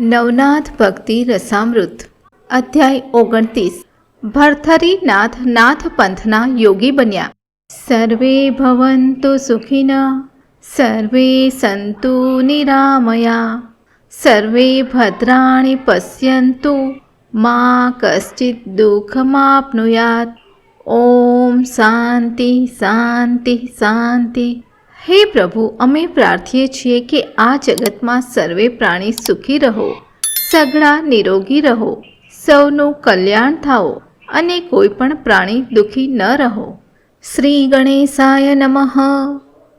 નવનાથ ભક્તિ રસામૃત. અધ્યાય ઓગણત્રીસ. ભરથરી નાથ નાથ પંથના યોગી બન્યા. સર્વે ભવંતુ સુખિન, સર્વે સંતુ નિરામયા, સર્વે ભદ્રાણી પશ્યંતુ, મા કશ્ચિત દુઃખમાપનુયાત ઓમ શાંતિ શાંતિ શાંતિ. હે પ્રભુ, અમે પ્રાર્થીએ છીએ કે આ જગતમાં સર્વે પ્રાણી સુખી રહો સગળા નિરોગી રહો, સૌનું કલ્યાણ થાઓ અને કોઈ પણ પ્રાણી દુઃખી ન રહો. શ્રી ગણેશાય નમઃ.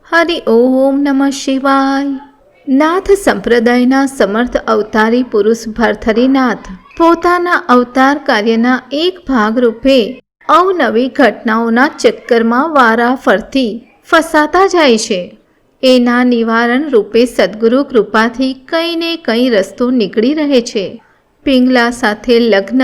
હરિ ઓમ નમઃ શિવાય. નાથ સંપ્રદાયના સમર્થ અવતારી પુરુષ ભરથરીનાથ, પોતાના અવતાર કાર્યના એક ભાગરૂપે અવનવી ઘટનાઓના ચક્કરમાં વારા ફરતી ફસાતા જાય છે. એના નિવારણ રૂપે સદગુરુ કૃપાથી કંઈ ને કંઈ રસ્તો નીકળી રહે છે. પિંગલા સાથે લગ્ન,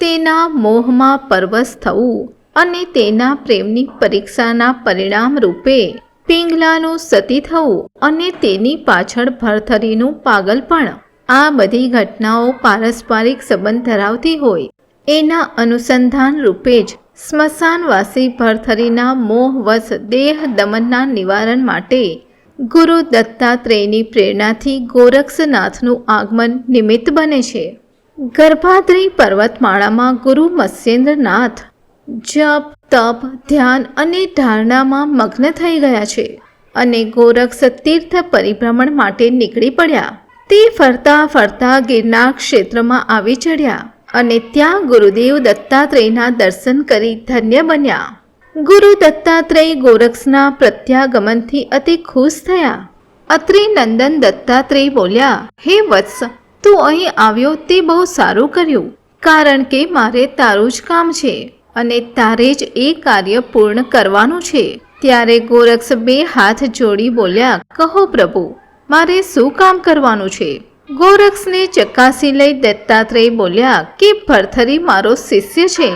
તેના મોહમાં પરવશ થવું અને તેના પ્રેમની પરીક્ષાના પરિણામ રૂપે પિંગલાનું સતી થવું અને તેની પાછળ ભરથરીનું પાગલપણ, આ બધી ઘટનાઓ પારસ્પરિક સંબંધ ધરાવતી હોય. એના અનુસંધાન રૂપે જ સ્મશાનવાસી ભરથરીના મોહવશ દેહ દમનના નિવારણ માટે ગુરુ દત્તાત્રેયની પ્રેરણાથી ગોરક્ષનાથનું આગમન નિમિત્ત બને છે. ગર્ભાદ્રી પર્વતમાળામાં ગુરુ મત્સ્યેન્દ્રનાથ જપ, તપ, ધ્યાન અને ધારણામાં મગ્ન થઈ ગયા છે અને ગોરક્ષ તીર્થ પરિભ્રમણ માટે નીકળી પડ્યા. તે ફરતા ફરતા ગિરનાર ક્ષેત્રમાં આવી ચડ્યા. અને ત્યાં ગુરુદેવ દત્તાત્રેયના દર્શન કરી ધન્ય બન્યા. ગુરુ દત્તાત્રેય ગોરક્ષના પ્રત્યાગમનથી અતિ ખુશ થયા. અત્રે નંદન દત્તાત્રેય બોલ્યા, હે વત્સ, તું અહીં આવ્યો તે બહુ સારું કર્યું, કારણ કે મારે તારું જ કામ છે અને તારે જ એ કાર્ય પૂર્ણ કરવાનું છે. ત્યારે ગોરક્ષ બે હાથ જોડી બોલ્યા, કહો પ્રભુ, મારે શું કામ કરવાનું છે? ગોરક્ષને ચકાસી લઈ દત્તાત્રેય બોલ્યા, કે ભરથરી મારો શિષ્ય છે?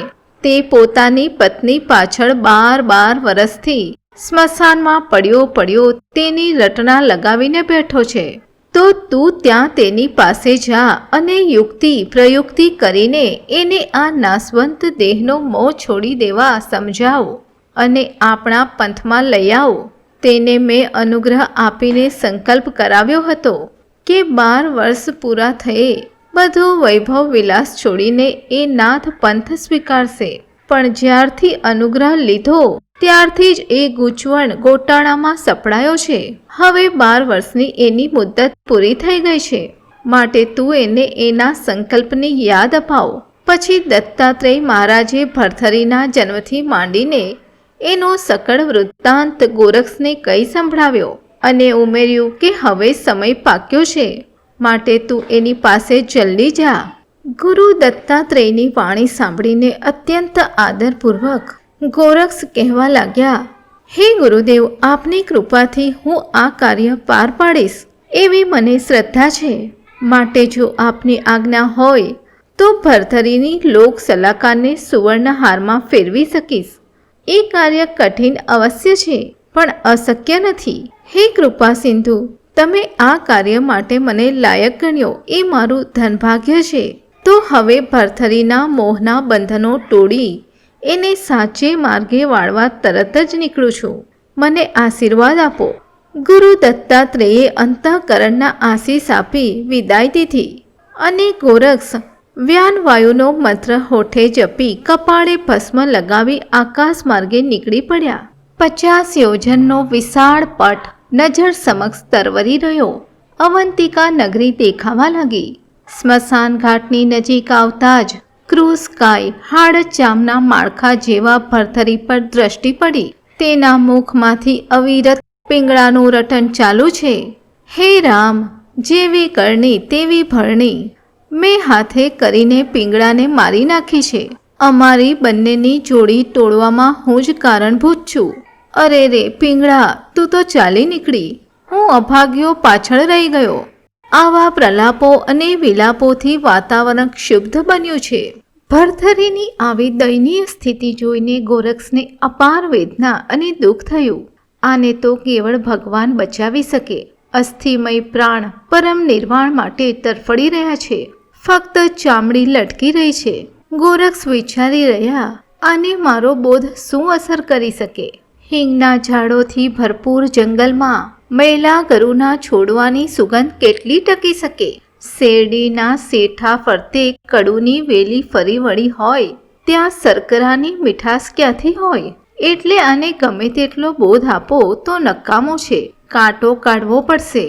તે પોતાની પત્ની પાછળ બાર બાર વર્ષથી સ્મશાનમાં પડ્યો પડ્યો તેની રટના લગાવીને બેઠો છે. તો તું ત્યાં તેની પાસે જા અને યુક્તિ પ્રયુક્તિ કરીને એને આ નાસવંત દેહનો મોં છોડી દેવા સમજાવો અને આપણા પંથમાં લઈ આવો. તેને મેં અનુગ્રહ આપીને સંકલ્પ કરાવ્યો હતો. કે બાર વર્ષ પૂરા થયે, બધો વૈભવ વિલાસ છોડીને એ નાથ પંથ સ્વીકારશે. પણ જ્યારથી અનુગ્રહ લીધો, ત્યારથી જ એ ગૂંચવણ ગોટાળામાં સપડાયો છે. હવે બાર વર્ષની એની મુદ્દત પૂરી થઈ ગઈ છે. માટે તું એને એના સંકલ્પની યાદ અપાવ. પછી દત્તાત્રેય મહારાજે ભરથરીના જન્મથી માંડીને એનો સકળ વૃત્તાંત ગોરક્ષને કહી સંભળાવ્યો. અને ઉમેર્યું કે હવે સમય પાક્યો છે. માટે તું એની પાસે જલ્દી જા. ગુરુ દત્તાત્રેયની વાણી સાંભળીને અત્યંત આદરપૂર્વક ગોરક્ષ કહેવા લાગ્યા, હે ગુરુદેવ, આપની કૃપાથી હું આ કાર્ય પાર પાડીશ. એવી મને શ્રદ્ધા છે. માટે જો આપની આજ્ઞા હોય, તો ભરથરીની લોક સલાહકારને સુવર્ણહારમાં ફેરવી શકીશ. એ કાર્ય કઠિન અવશ્ય છે, પણ અશક્ય નથી. હે કૃપા સિંધુ, તમે આ કાર્ય માટે મને લાયક ગણ્યો, એ મારું ધનભાગ્ય છે. તો હવે ભરથરીના મોહના બંધનો તોડી, એને સાચે માર્ગે વાળવા તરત જ નીકળું છું. મને આશીર્વાદ આપો. ગુરુ દત્તાત્રેયે અંતઃકરણના આશીષ આપી વિદાય દીધી. અને ગોરક્ષ, વ્યાનવાયુનો મંત્ર હોઠે જપી કપાળે ભસ્મ લગાવી આકાશ માર્ગે નીકળી પડ્યા. પચાસ યોજનનો વિશાળ પટ નજર સમક્ષ તરવરી રહ્યો. અવંતિકા નગરી દેખાવા લાગી. સ્મશાન ઘાટની નજીક આવતા જ ક્રૂઝ કાય હાડચામના માળખા જેવા ભરથરી પર દ્રષ્ટિ પડી. તેના મુખમાંથી અવિરત પિંગળાનું રટન ચાલુ છે. હે રામ, જેવી કરણી તેવી ભરણી. મેં હાથે કરીને પિંગળાને મારી નાખી છે. અમારી બંનેની જોડી તોડવામાં હું જ કારણભૂત છું. અરે રે પિંગળા, તું તો ચાલી નીકળી. હું અભાગ્યો પાછળ રહી ગયો. આવા પ્રલાપો અને વિલાપોથી વાતાવરણ ક્ષુબ્ધ બન્યું છે. ભરથરીની આવી દયનીય સ્થિતિ જોઈને ગોરક્ષને અપાર વેદના અને દુઃખ થયું. આને તો કેવળ ભગવાન બચાવી શકે. અસ્થિમય પ્રાણ પરમ નિર્વાણ માટે તરફડી રહ્યા છે. ફક્ત ચામડી લટકી રહી છે. ગોરક્ષ વિચારી રહ્યા, આને મારો બોધ શું અસર કરી શકે? હિંગના ઝાડોથી ભરપૂર જંગલમાં મહિલા ગરુના છોડવાની સુગંધ કેટલી ટકી શકે? શેરડીના શેઠા ફરતે કડુની વેલી ફરી વળી હોય, ત્યાં શર્કરાની મીઠાશ ક્યાંથી હોય? એટલે આને ગમે તેટલો બોધ આપો તો નકામો છે. કાંટો કાઢવો પડશે.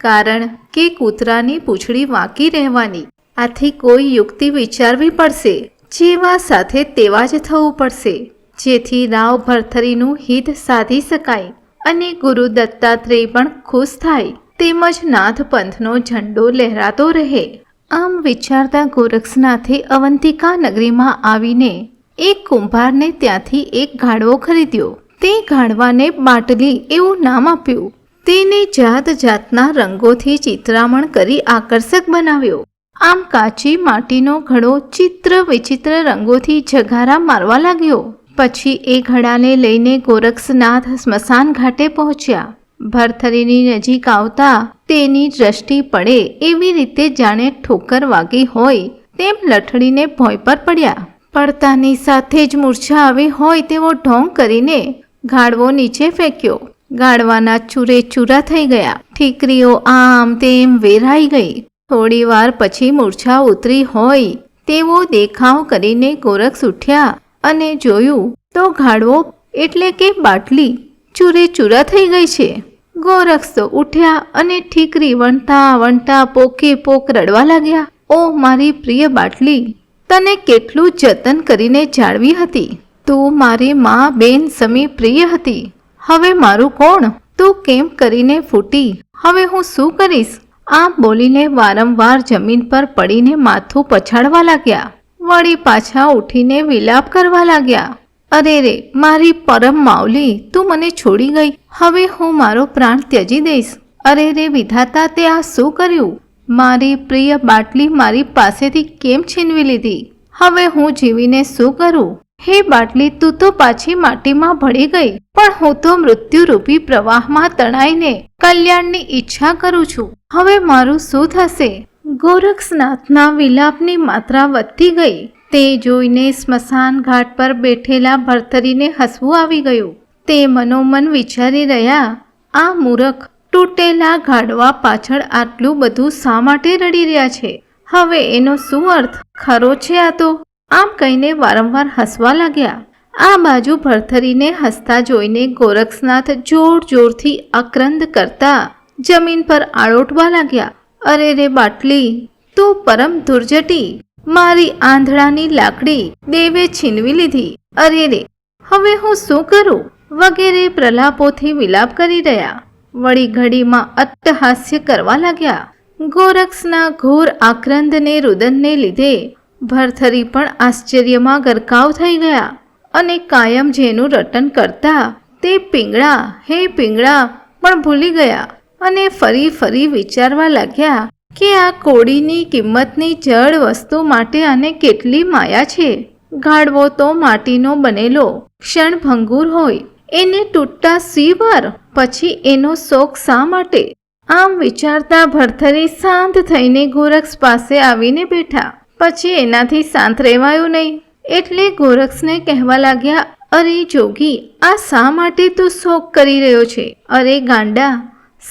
કારણ કે કૂતરાની પૂંછડી વાંકી રહેવાની. આથી કોઈ યુક્તિ વિચારવી પડશે. જેવા સાથે તેવા જ થવું પડશે. જેથી રાવ ભરથરીનું હિત સાધી શકાય અને ગુરુ દત્તાત્રેય પણ ખુશ થાય. તેમજ નાથ પંથનો ઝંડો લહેરાતો રહે. આમ વિચારતા ગોરક્ષનાથે અવંતિકા નગરીમાં આવીને એક કુંભારને ત્યાંથી એક ઘાડવો ખરીદ્યો. તે ઘાડવાને બાટલી એવું નામ આપ્યું. તેને જાત જાતના રંગોથી ચિત્રામણ કરી આકર્ષક બનાવ્યો. આમ કાચી માટીનો ઘડો ચિત્ર વિચિત્ર રંગોથી જગારા મારવા લાગ્યો. પછી એ ઘડાને લઈને ગોરક્ષનાથ સ્મશાન ઘાટે પહોંચ્યા. ભરથરીની નજીક આવતા તેની દ્રષ્ટિ પડે એવી રીતે જાણે ઠોકર વાગી હોય તેમ લઠડીને ભોંય પર પડ્યા. પડતાની સાથે જ મૂર્છા આવી હોય તેવો ઢોંગ કરીને ગાડવો નીચે ફેંક્યો. ગાડવાના ચૂરે ચૂરા થઈ ગયા. ઠીકરીઓ આમ તેમ વેરાઈ ગઈ. થોડી વાર પછી મૂર્છા ઉતરી હોય તેવો દેખાવ કરીને ગોરક્ષ ઉઠ્યા. અને જોયું તો ગાડવો એટલે કે બાટલી ચૂરે ચૂરા થઈ ગઈ છે. ગોરક્ષ તો ઉઠ્યા અને ઠીકરી વણતા વણતા પોકે પોક રડવા લાગ્યા. ઓ મારી પ્રિય બાટલી, તને કેટલું જતન કરીને જાળવી હતી. તું મારી મા બેન સમી પ્રિય હતી. હવે મારું કોણ? તું કેમ કરીને ફૂટી? હવે હું શું કરીશ? આમ બોલીને વારંવાર જમીન પર પડીને માથું પછાડવા લાગ્યા. વળી પાછા ઉઠીને વિલાપ કરવા લાગ્યા. અરે રે, મારી પરમ માવલી, તું મને છોડી ગઈ. હવે હું મારો પ્રાણ ત્યજી દઈશ. અરે રે, વિધાતા, તે આ શું કર્યું? મારી પ્રિય બાટલી મારી પાસેથી કેમ છીનવી લીધી? હવે હું જીવીને શું કરું? હે બાટલી, તું તો પાછી માટીમાં ભળી ગઈ. પણ હું તો મૃત્યુરૂપી પ્રવાહમાં તણાઈને કલ્યાણની ઈચ્છા કરું છું. હવે મારું શું થશે? ગોરક્ષનાથના વિલાપની માત્રા વધતી ગઈ. તે જોઈને સ્મશાન ઘાટ પર બેઠેલા ભરથરીને હસવું આવી ગયું. તે મનોમન વિચારી રહ્યા, આ મૂરખ તૂટેલા ગાડવા પાછળ આટલું બધું શા માટે રડી રહ્યા છે? હવે એનો શું અર્થ? ખરો છે આ તો. આમ કહીને વારંવાર હસવા લાગ્યા. આ બાજુ ભરથરીને હસતા જોઈને ગોરક્ષનાથ જોર જોરથી આક્રંદ કરતા જમીન પર આળોટવા લાગ્યા. અરે રે બાટલી, તું પરમ દુર્જટી. મારી આંધળાની લાકડી દેવે છીનવી લીધી. અરે રે, હવે હું શું કરું? વગેરે પ્રલાપોથી વિલાપ કરી રહ્યા. વળી ઘડીમાં અટ્ટહાસ્ય કરવા લાગ્યા. ગોરક્ષના ઘોર આક્રંદને રુદનને લીધે ભરથરી પણ આશ્ચર્યમાં ગરકાવ થઈ ગયા અને કાયમ જેનું રટન કરતા તે પિંગળા, હે પિંગળા, પણ ભૂલી ગયા. અને ફરી ફરી વિચારવા લાગ્યા કે આ કોડીની કિંમતની જળ વસ્તુ માટે આને કેટલી માયા છે. ગાળવો તો માટીનો બનેલો, ક્ષણભંગુર હોય, એને તૂટતા સી વાર પછી એનો શોખ શા માટે? આમ વિચારતા ભરથરી શાંત થઈને ગોરક્ષ પાસે આવીને બેઠા, પછી એનાથી શાંત રહેવાયું નહીં. એટલે ગોરક્ષને કહેવા લાગ્યા, અરે જોગી, આ શા માટે તું શોક કરી રહ્યો છે? અરે ગાંડા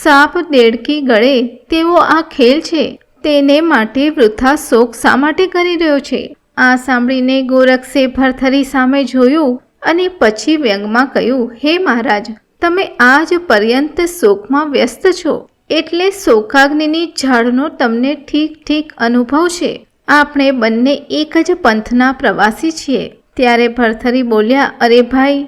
સાપ દેડકી ગળે તેવો આ ખેલ છે. તેને માટે વૃથા શોક શા માટે કરી રહ્યો છે? આ સાંભળીને ગોરક્ષે ભરથરી સામે જોયું અને પછી વ્યંગમાં કહ્યું, હે મહારાજ, તમે આજ પર્યંત શોકમાં વ્યસ્ત છો. એટલે શોકાગ્નિની ઝાડનો તમને ઠીક ઠીક અનુભવ છે. આપણે બંને એક જ પંથના પ્રવાસી છીએ. ત્યારે ભરથરી બોલ્યા, અરે ભાઈ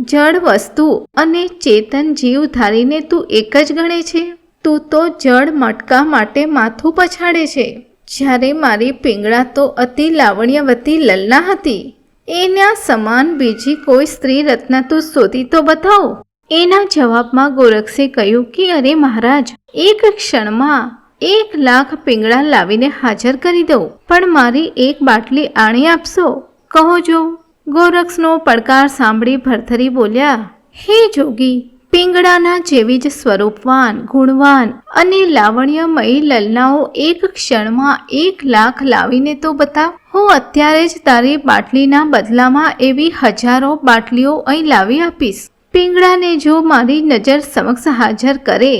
જળ વસ્તુ અને ચેતન જીવ ધારીને તું એક જ ગણે છે, તું તો જળ મટકા માટે માથું પછાડે છે. જ્યારે મારી પિંગળા તો અતિ લાવણ્યવતી લલના હતી. એના સમાન બીજી કોઈ સ્ત્રી રત્ન તું શોધી તો બતાવો. એના જવાબમાં ગોરક્ષે કહ્યું કે, અરે મહારાજ, એક ક્ષણમાં એક લાખ પિંગળા લાવીને હાજર કરી દઉં, પણ મારી એક બાટલી આણી આપશો? કહો જો. ગોરક્ષનો પડકાર સાંભળી ભરથરી બોલ્યા, હે જોગી, પિંગળાના જેવી જ સ્વરૂપવાન ગુણવાન અને લાવણ્યમયી લલનાઓ એક ક્ષણમાં એક લાખ લાવીને તો બતાવ હું અત્યારે જ તારી બાટલીના બદલામાં એવી હજારો બાટલીઓ અહીં લાવી આપીશ. પિંગળાને જો મારી નજર સમક્ષ હાજર કરે,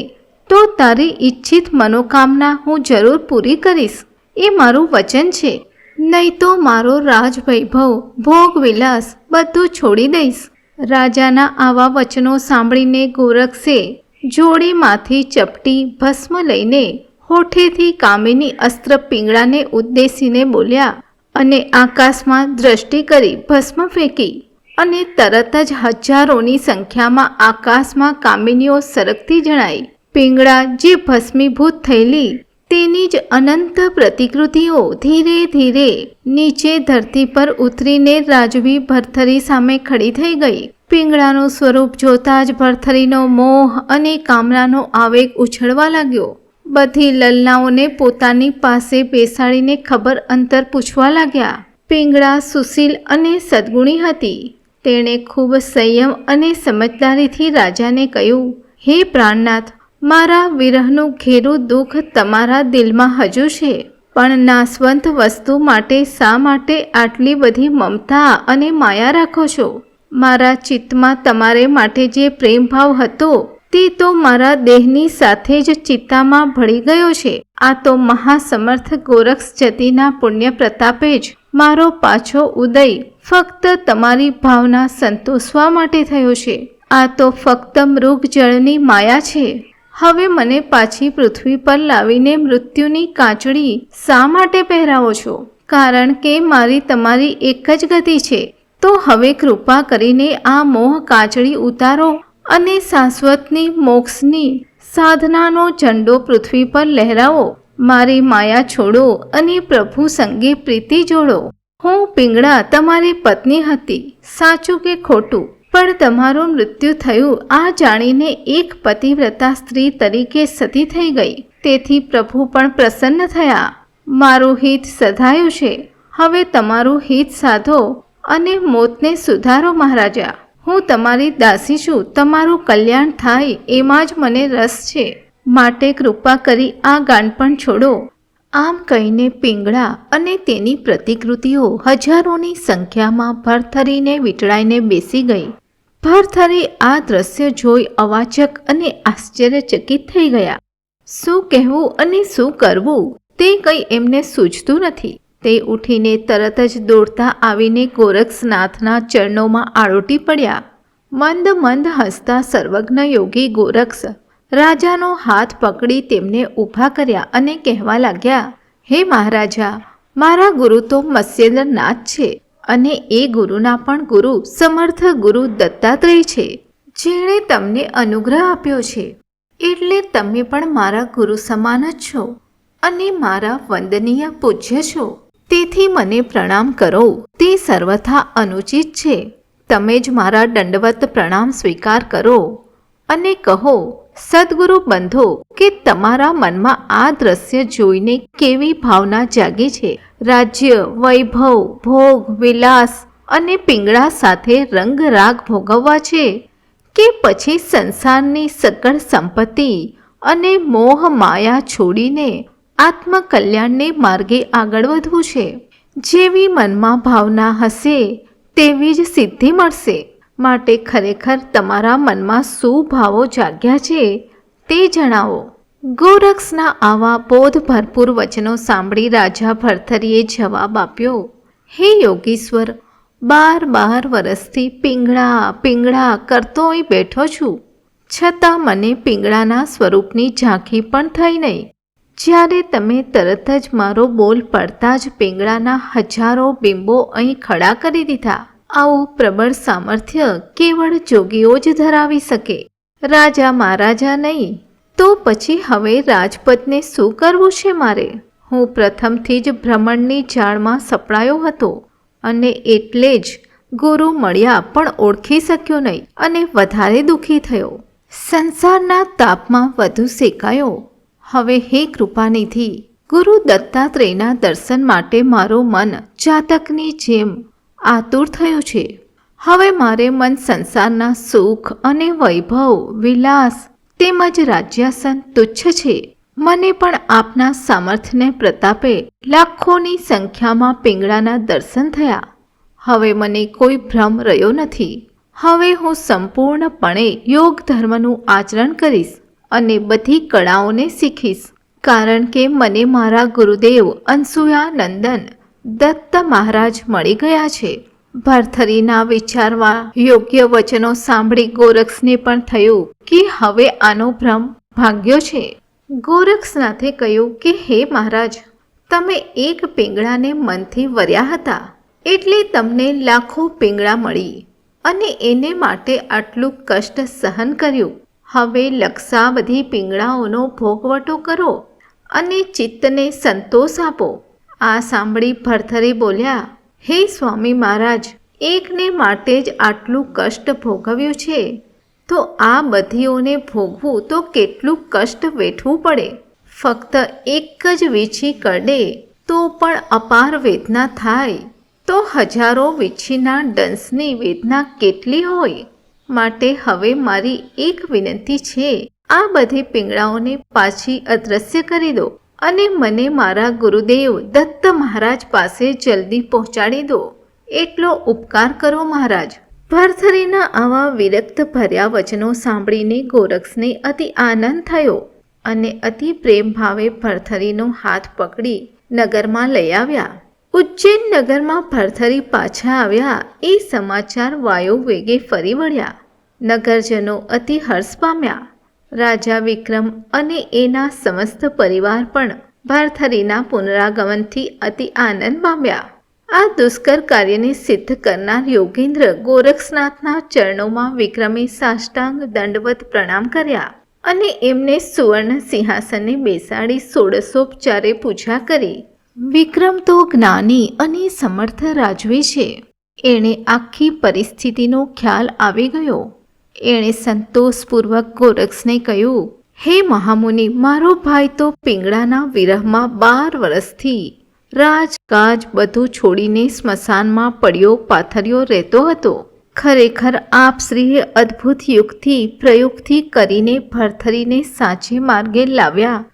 તો તારી ઈચ્છિત મનોકામના હું જરૂર પૂરી કરીશ. એ મારું વચન છે. નહીં તો મારો રાજવૈભવ ભોગવિલાસ બધું છોડી દઈશ. રાજાના આવા વચનો સાંભળીને ગોરખસે જોડીમાંથી ચપટી ભસ્મ લઈને હોઠેથી કામિની અસ્ત્ર પીંગળાને ઉદ્દેશીને બોલ્યા અને આકાશમાં દ્રષ્ટિ કરી ભસ્મ ફેંકી અને તરત જ હજારોની સંખ્યામાં આકાશમાં કામિનીઓ સરકતી જણાઈ, પીંગળા જે ભસ્મીભૂત થયેલી તેની જ અનંત પ્રતિકૃતિઓ ધીરે ધીરે નીચે ધરતી પર ઉતરીને રાજવી ભરથરી સામે ખડી થઈ ગઈ. પીંગળાનું સ્વરૂપ જોતા જ ભરથરીનો મોહ અને કામનાનો આવેગ ઉછળવા લાગ્યો. બધી લલનાઓને પોતાની પાસે બેસાડીને ખબર અંતર પૂછવા લાગ્યા. પીંગળા સુશીલ અને સદગુણી હતી. તેણે ખૂબ સંયમ અને સમજદારીથી રાજાને કહ્યું, હે પ્રાણનાથ મારા વિરહનું ઘેરું દુઃખ તમારા દિલમાં હજુ છે, પણ નાસવંત વસ્તુ માટે શા માટે આટલી બધી મમતા અને માયા રાખો છો? મારા ચિત્તમાં તમારે માટે જે પ્રેમભાવ હતો, તે તો મારા દેહની સાથે જ ચિત્તામાં ભળી ગયો છે. આ તો મહાસમર્થ ગોરક્ષ જતીના પુણ્ય પ્રતાપે જ મારો પાછો ઉદય ફક્ત તમારી ભાવના સંતોષવા માટે થયો છે. આ તો ફક્ત મૃગ જળની માયા છે. હવે મને પાછી પૃથ્વી પર લાવીને મૃત્યુની કાચડી શા માટે પહેરાવો છો? કારણ કે મારી તમારી એક જ ગતિ છે. તો હવે કૃપા કરીને આ મોહ કાચડી ઉતારો અને શાશ્વતની, મોક્ષની સાધનાનો ઝંડો પૃથ્વી પર લહેરાવો. મારી માયા છોડો અને પ્રભુ સંગે પ્રીતિ જોડો. હું પિંગળા તમારી પત્ની હતી. સાચું કે ખોટું? પણ તમારું મૃત્યુ થયું, આ જાણીને એક પતિવ્રતા સ્ત્રી તરીકે સતી થઈ ગઈ. તેથી પ્રભુ પણ પ્રસન્ન થયા. મારું હિત સધાયું છે. હવે તમારું હિત સાધો અને મોતને સુધારો, મહારાજા. હું તમારી દાસી છું. તમારું કલ્યાણ થાય એમાં જ મને રસ છે. માટે કૃપા કરી આ ગાનપણ છોડો આમ કહીને પિંગળા અને તેની પ્રતિકૃતિઓ હજારોની સંખ્યામાં ભરથરીને વીંટળાઈને બેસી ગઈ. ભરથરી આ દ્રશ્ય જોઈ અવાચક અને આશ્ચર્યચકિત થઈ ગયા. શું કહેવું અને શું કરવું? તે કંઈ એમને સૂઝતું નથી. તે ઉઠીને તરત જ દોડતા આવીને ગોરક્ષનાથના ચરણોમાં આળોટી પડ્યા. મંદ મંદ હસતા સર્વજ્ઞ યોગી ગોરક્ષ રાજાનો હાથ પકડી તેમને ઊભા કર્યા અને કહેવા લાગ્યા, હે મહારાજા, મારા ગુરુ તો મત્સ્યેન્દ્રનાથ છે. અને એ ગુરુના પણ ગુરુ સમર્થ ગુરુ દત્તાત્રેય છે. જેણે તમને અનુગ્રહ આપ્યો છે. એટલે તમે પણ મારા ગુરુ સમાન જ છો અને મારા વંદનીય પૂજ્ય છો. તેથી મને પ્રણામ કરો. તે સર્વથા અનુચિત છે. તમે જ મારા દંડવત પ્રણામ સ્વીકાર કરો અને કહો, સદગુરુ બંધો, કે તમારા મનમાં આ દ્રશ્ય જોઈને કેવી ભાવના જાગી છે? રાજ્ય, વૈભવ, ભોગ, વિલાસ અને પીંગળા સાથે રંગ રાગ ભોગવવા છે કે પછી સંસારની સકળ સંપત્તિ અને મોહ માયા છોડીને આત્મકલ્યાણને માર્ગે આગળ વધવું છે. જેવી મનમાં ભાવના હશે, તેવી જ સિદ્ધિ મળશે. માટે ખરેખર તમારા મનમાં શું ભાવો જાગ્યા છે તે જણાવો. ગોરક્ષના આવા બોધ ભરપૂર વચનો સાંભળી રાજા ભરથરીએ જવાબ આપ્યો, હે યોગીશ્વર, બાર બાર વર્ષથી પિંગળા પિંગળા કરતો અહીં બેઠો છું. છતાં મને પિંગળાના સ્વરૂપની ઝાંખી પણ થઈ નહીં. જ્યારે તમે તરત જ મારો બોલ પડતા જ પિંગળાના હજારો બિંબો અહીં ખડા કરી દીધા. આવું પ્રબળ સામર્થ્ય કેવળ જોગીઓ જ ધરાવી શકે. રાજા મહારાજા નહીં તો પછી હવે રાજપથને શું કરવું છે મારે? હું પ્રથમથી જ ભ્રમણની જાળમાં સપડાયો હતો અને એટલે જ ગુરુ મળ્યા પણ ઓળખી શક્યો નહીં અને વધારે દુઃખી થયો. સંસારના તાપમાં વધુ શેકાયો. હવે હે કૃપાનિધિ, ગુરુ દત્તાત્રેયના દર્શન માટે મારું મન જાતકની જેમ આતુર થયું છે. હવે મારે મન સંસારના સુખ અને વૈભવ, વિલાસ તેમજ રાજ્યાસન તુચ્છ છે. મને પણ આપના સામર્થ્યને પ્રતાપે લાખોની સંખ્યામાં પિંગળાના દર્શન થયા. હવે મને કોઈ ભ્રમ રહ્યો નથી. હવે હું સંપૂર્ણપણે યોગ ધર્મનું આચરણ કરીશ અને બધી કળાઓને શીખીશ. કારણ કે મને મારા ગુરુદેવ અંસુયા નંદન દત્ત મહારાજ મળી ગયા છે. ભરથરીના વિચારમાં યોગ્ય વચનો સાંભળી ગોરક્ષને પણ થયું કે હવે આનો ભ્રમ ભાગ્યો છે. ગોરક્ષનાથે કહ્યું કે, હે મહારાજ, તમે એક પિંગળાને મનથી વર્યા હતા, એટલે તમને લાખો પિંગળા મળી અને એને માટે આટલું કષ્ટ સહન કર્યું. હવે લક્ષા બધી પિંગળાઓનો ભોગવટો કરો અને ચિત્તને સંતોષ આપો. આ સાંભળી ભરથરી બોલ્યા હે સ્વામી મહારાજ, એકને માટે જ આટલું કષ્ટ ભોગવ્યું છે. તો આ બધીઓને ભોગવું તો કેટલું કષ્ટ વેઠવું પડે. ફક્ત એક જ વીછી કરડે, તો પણ અપાર વેદના થાય. તો હજારો વીછીના ડંસની વેદના કેટલી હોય? માટે હવે મારી એક વિનંતી છે. આ બધી પીંગળાઓને પાછી અદ્રશ્ય કરી દો. અને મને મારા ગુરુદેવ દત્ત મહારાજ પાસે જલ્દી પહોંચાડી દો. એટલો ઉપકાર કરો મહારાજ. ભરથરીના આવા વિરક્ત ભર્યા વચનો સાંભળીને ગોરક્ષને અતિ આનંદ થયો અને અતિ પ્રેમ ભાવે ભરથરીનો હાથ પકડી નગરમાં લઈ આવ્યા. ઉજ્જૈન નગરમાં ભરથરી પાછા આવ્યા, એ સમાચાર વાયો વેગે ફરી વળ્યા. નગરજનો અતિ હર્ષ પામ્યા. રાજા વિક્રમ અને એના સમસ્ત પરિવાર પણ ભારથરીના પુનરાગમનથી અતિ આનંદ પામ્યા. આ દુષ્કર કાર્યને સિદ્ધ કરનાર યોગેન્દ્ર ગોરક્ષનાથના ચરણોમાં વિક્રમે સાષ્ટાંગ દંડવત પ્રણામ કર્યા અને એમને સુવર્ણ સિંહાસને બેસાડી સોળસોપચારે પૂજા કરી. વિક્રમ તો જ્ઞાની અને સમર્થ રાજવી છે. એણે આખી પરિસ્થિતિનો ખ્યાલ આવી ગયો. એણે સંતોષપૂર્વક ગોરક્ષને કહ્યું, હે મહામુનિ, મારો ભાઈ તો પિંગળાના વિરહમાં બાર વર્ષથી રાજકાજ બધું છોડીને સ્મશાનમાં પડ્યો, પાથર્યો રહેતો હતો. ખરેખર આપ શ્રીએ અદ્ભુત યુગથી પ્રયોગથી કરીને ભરથરીને સાચે માર્ગે લાવ્યા.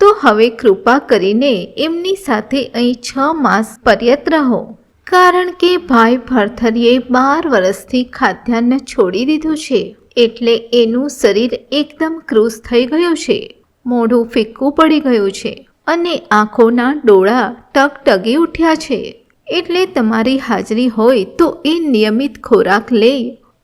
તો હવે કૃપા કરીને એમની સાથે અહીં છ માસ પર્યત રહો. કારણ કે ભાઈ ભરથરીએ બાર વર્ષથી ખાદ્યાન્ન છોડી દીધું છે, એટલે એનું શરીર એકદમ ક્રૂસ થઈ ગયું છે. મોઢું ફિક્કું પડી ગયું છે અને આંખોના ડોળા ટગટગી ઉઠ્યા છે. એટલે તમારી હાજરી હોય તો એ નિયમિત ખોરાક લે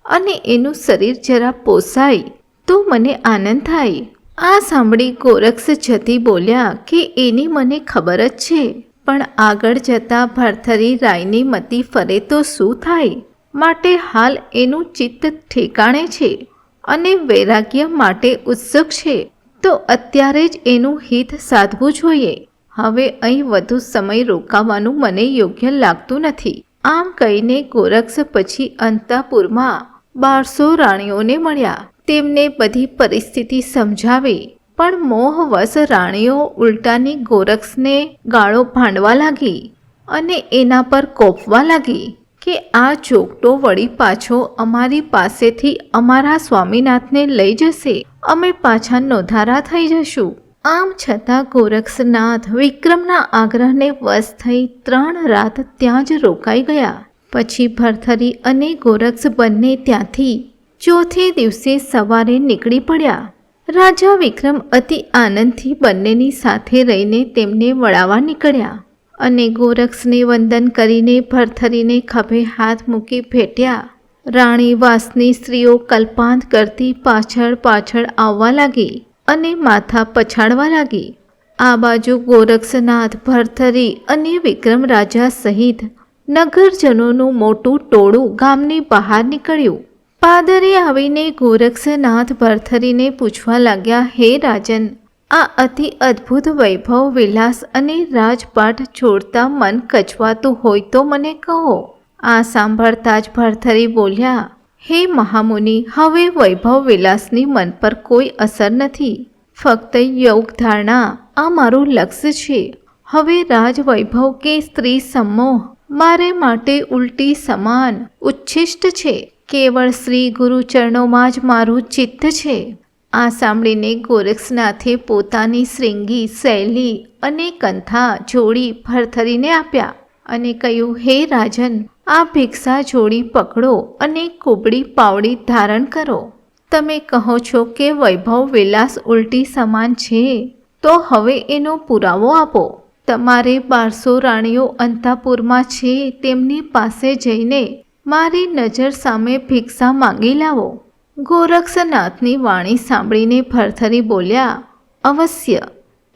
અને એનું શરીર જરા પોસાય તો મને આનંદ થાય. આ સાંભળી ગોરક્ષ જતી બોલ્યા કે એની મને ખબર જ છે. પણ આગળ જતા ભરથરી રાયની મતી ફરે તો શું થાય? માટે હાલ એનું ચિત્ત ઠેકાણે છે અને વૈરાગ્ય માટે ઉત્સુક છે. તો અત્યારે જ એનું હિત સાધવું જોઈએ. હવે અહીં વધુ સમય રોકાવાનું મને યોગ્ય લાગતું નથી. આમ કહીને ગોરક્ષ પછી અંતાપુરમાં બારસો રાણીઓને મળ્યા. તેમને બધી પરિસ્થિતિ સમજાવી. પણ મોહવશ રાણીઓ ઉલટાની ગોરક્ષને ગાળો ભાંડવા લાગી અને એના પર કોપવા લાગી કે આ ચોકટો વળી પાછો અમારી પાસેથી અમારા સ્વામીનાથને લઈ જશે. અમે પાછા નોધારા થઈ જશું. આમ છતાં ગોરક્ષનાથ વિક્રમના આગ્રહને વશ થઈ ત્રણ રાત ત્યાં જ રોકાઈ ગયા. પછી ભરથરી અને ગોરક્ષ બંને ત્યાંથી ચોથે દિવસે સવારે નીકળી પડ્યા. રાજા વિક્રમ અતિ આનંદથી બંનેની સાથે રહીને તેમને વળાવવા નીકળ્યા અને ગોરક્ષને વંદન કરીને ભરથરીને ખભે હાથ મૂકી ભેટ્યા. રાણી વાસની સ્ત્રીઓ કલ્પાંત કરતી પાછળ પાછળ આવવા લાગી અને માથા પછાડવા લાગી. આ બાજુ ગોરક્ષનાથ, ભરથરી અને વિક્રમ રાજા સહિત નગરજનોનું મોટું ટોળું ગામની બહાર નીકળ્યું. પાદરે આવીને ગોરક્ષનાથ ભરથરીને પૂછવા લાગ્યા, હે રાજન, આ અતિ અદ્ભુત વૈભવ, વિલાસ અને રાજપાટ છોડતા મન કચવાતું હોય તો મને કહો. આ સાંભળતા જ ભરથરી બોલ્યા, હે મહામુનિ, હવે વૈભવ, વિલાસની મન પર કોઈ અસર નથી. ફક્ત યોગ ધારણા, આ મારું લક્ષ્ય છે. હવે રાજ વૈભવ કે સ્ત્રી સમોહ, મારે માટે ઉલટી સમાન, ઉચ્છિષ્ટ છે. કેવળ શ્રી ગુરુ ચરણોમાં જ મારું ચિત્ત છે. આ સાંભળીને ગોરક્ષનાથે પોતાની શ્રીંગી શૈલી અને કંથા જોડી ભરથરીને આપ્યા અને કહ્યું, હે રાજન, આ ભિક્ષા જોડી પકડો અને કુબડી પાવડી ધારણ કરો. તમે કહો છો કે વૈભવ વિલાસ ઉલટી સમાન છે, તો હવે એનો પુરાવો આપો. તમારે બારસો રાણીઓ અંતાપુરમાં છે, તેમની પાસે જઈને મારી નજર સામે ભિક્ષા માંગી લાવો. ગોરક્ષનાથની વાણી સાંભળીને ભરથરી બોલ્યા, અવશ્ય,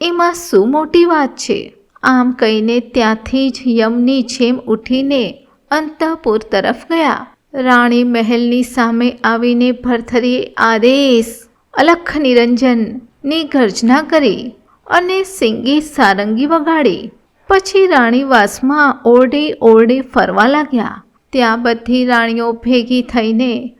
એમાં શું મોટી વાત છે? આમ કહીને ત્યાંથી જ યમની જેમ ઉઠીને અંતઃપુર તરફ ગયા. રાણી મહેલની સામે આવીને ભરથરીએ આદેશ, અલખ નિરંજનની ગર્જના કરી અને સિંગી સારંગી વગાડી. પછી રાણી વાસમાં ઓરડે ઓરડે ફરવા લાગ્યા. ત્યાં બધી રાણીઓ ભેગી થઈને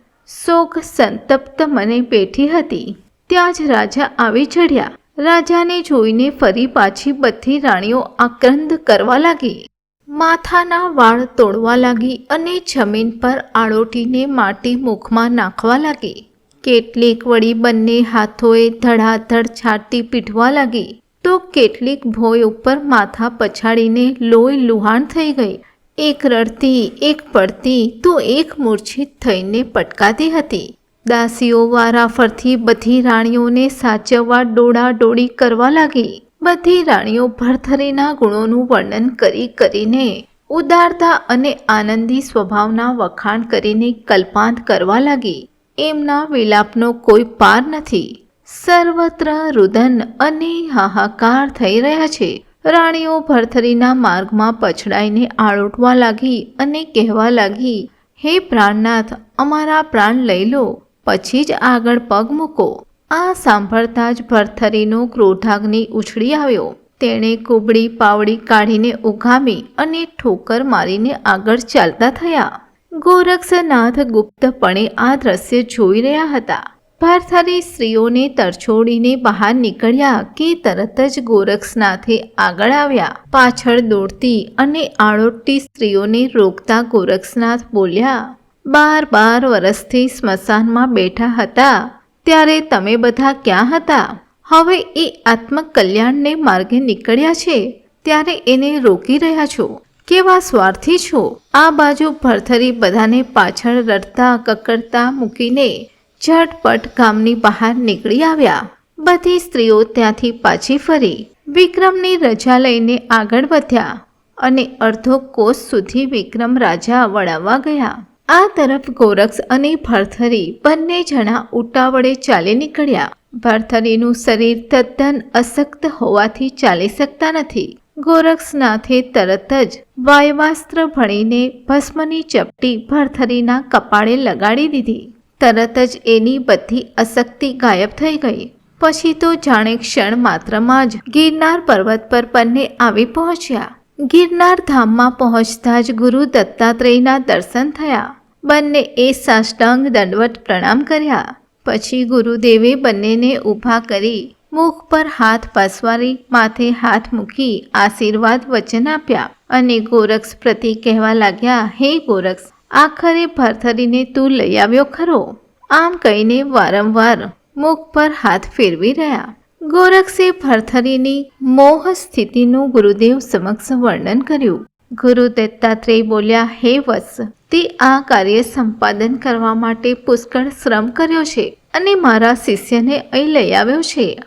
શોક સંતપ્ત મને બેઠી હતી. ત્યાં જ રાજા આવી ચડ્યા. રાજાને જોઈને ફરી પાછી બધી રાણીઓ આક્રંદ કરવા લાગી. માથાના વાળ તોડવા લાગી અને જમીન પર આળોટીને માટી મુખમાં નાખવા લાગી. કેટલીક વળી બંને હાથોએ ધડાધડ છાટી પીટવા લાગી. તો કેટલીક ભોય ઉપર માથા પછાડીને લોહી લુહાણ થઈ ગઈ. એક રડતી, એક પડતી તો એક મૂર્છિત થઈને પટકાતી હતી. દાસીઓ વારાફરથી બધી રાણીઓને સાચવવા ડોળાડોળી કરવા લાગી. બધી રાણીઓ ભરથરીના ગુણોનું વર્ણન કરી કરીને, ઉદારતા અને આનંદી સ્વભાવના વખાણ કરીને કલ્પાંત કરવા લાગી. એમના વિલાપનો કોઈ પાર નથી. સર્વત્ર રુદન અને હાહાકાર થઈ રહ્યા છે. રાણીઓ ભરથરીના માર્ગમાં પછડાઈને આળોટવા લાગી અને કહેવા લાગી, હે પ્રાણનાથ, અમારા પ્રાણ લઈ લો, પછી જ આગળ પગ મૂકો. આ સાંભળતા જ ભરથરીનો ક્રોધાગ્નિ ઉછળી આવ્યો. તેણે કુબડી પાવડી કાઢીને ઉઘામી અને ઠોકર મારીને આગળ ચાલતા થયા. ગોરક્ષનાથ ગુપ્તપણે આ દ્રશ્ય જોઈ રહ્યા હતા. ભરથરી સ્ત્રીઓને તરછોડીને બહાર નીકળ્યા કે તરત જ ગોરક્ષનાથે આગળ આવ્યા. પાછળ દોડતી અને આળોટતી સ્ત્રીઓને રોકતા ગોરક્ષનાથ બોલ્યા, બાર બાર વર્ષથી સ્મશાનમાં બેઠા હતા. ત્યારે તમે બધા ક્યાં હતા? હવે એ આત્મકલ્યાણને માર્ગે નીકળ્યા છે. ત્યારે એને રોકી રહ્યા છો. કેવા સ્વાર્થી છો. આ બાજુ ભરથરી બધાને પાછળ રડતા, કકડતા મૂકીને ઝટપટ ગામની બહાર નીકળી આવ્યા. બધી સ્ત્રીઓ ત્યાંથી પાછી ફરી. વિક્રમની રજા લઈને આગળ વધ્યા અને અડધો કોષ સુધી વિક્રમ રાજા વળાવવા ગયા. આ તરફ ગોરક્ષ અને ભરથરી બંને જણા ઉટાવળે ચાલી નીકળ્યા. ભરથરીનું શરીર તદ્દન અશક્ત હોવાથી ચાલી શકતા નથી. ગોરક્ષનાથે તરત જ વાયવાસ્ત્ર ભણીને ભસ્મની ચપટી ભરથરીના કપાળે લગાડી દીધી. તરત જ એની બધી અશક્તિ ગાયબ થઈ ગઈ. પછી તો જાણે ક્ષણ માત્રમાં જ ગિરનાર પર્વત પર બંને આવી પહોંચ્યા. ગિરનાર ધામમાં પહોંચતા જ ગુરુ દત્તાત્રેયના દર્શન થયા. બંને એ સાષ્ટાંગ દંડવત પ્રણામ કર્યા. પછી ગુરુદેવે બંનેને ઊભા કરી મુખ પર હાથ પસવારી, માથે હાથ મૂકી આશીર્વાદ વચન આપ્યા અને ગોરક્ષ પ્રતિ કહેવા લાગ્યા, હે ગોરક્ષ આખરે ભરથરીને તું લઈ આવ્યો ખરો. આમ કહીને વારંવાર મુખ પર હાથ ફેરવી રહ્યા. ગોરખસે ભરથરીની મોહ સ્થિતિનું ગુરુદેવ સમક્ષ વર્ણન કર્યું. ગુરુ દત્તાત્રેય બોલ્યા, હે વત્સ, તે આ કાર્ય સંપાદન કરવા માટે પુષ્કળ શ્રમ કર્યો છે અને મારા શિષ્યને અહીં લઈ આવ્યો છે.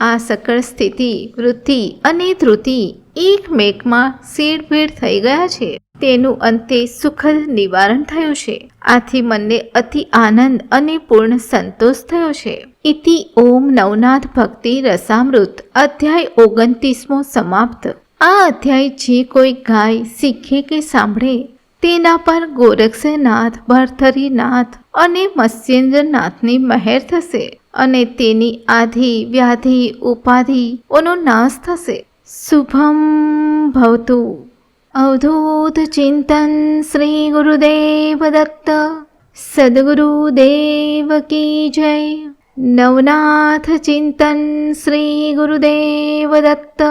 આ સકળ સ્થિતિ, વૃત્તિ અને ધૃતિ એકમેકમાં શેડભેડ થઈ ગયા છે. તેનું અંતે સુખદ નિવારણ થયું છે. આથી મને અતિ આનંદ અને પૂર્ણ સંતોષ થયો છે. ઇતિ ઓમ નવનાથ ભક્તિ રસામૃત. અધ્યાય ઓગણત્રીસમો સમાપ્ત. આ અધ્યાય જે કોઈ ગાય શીખે કે સાંભળે, તેના પર ગોરક્ષનાથ, ભરથરીનાથ અને મત્સ્યેન્દ્રનાથની મહેર થશે અને તેની આધિ, વ્યાધિ, ઉપાધિઓનો નાશ થશે. શુભમ ભવતુ. અવધૂત ચિંતન શ્રી ગુરુદેવ દત્ત સદગુરુદેવ કી જય નવનાથ ચિંતન શ્રી ગુરુદેવ દત્ત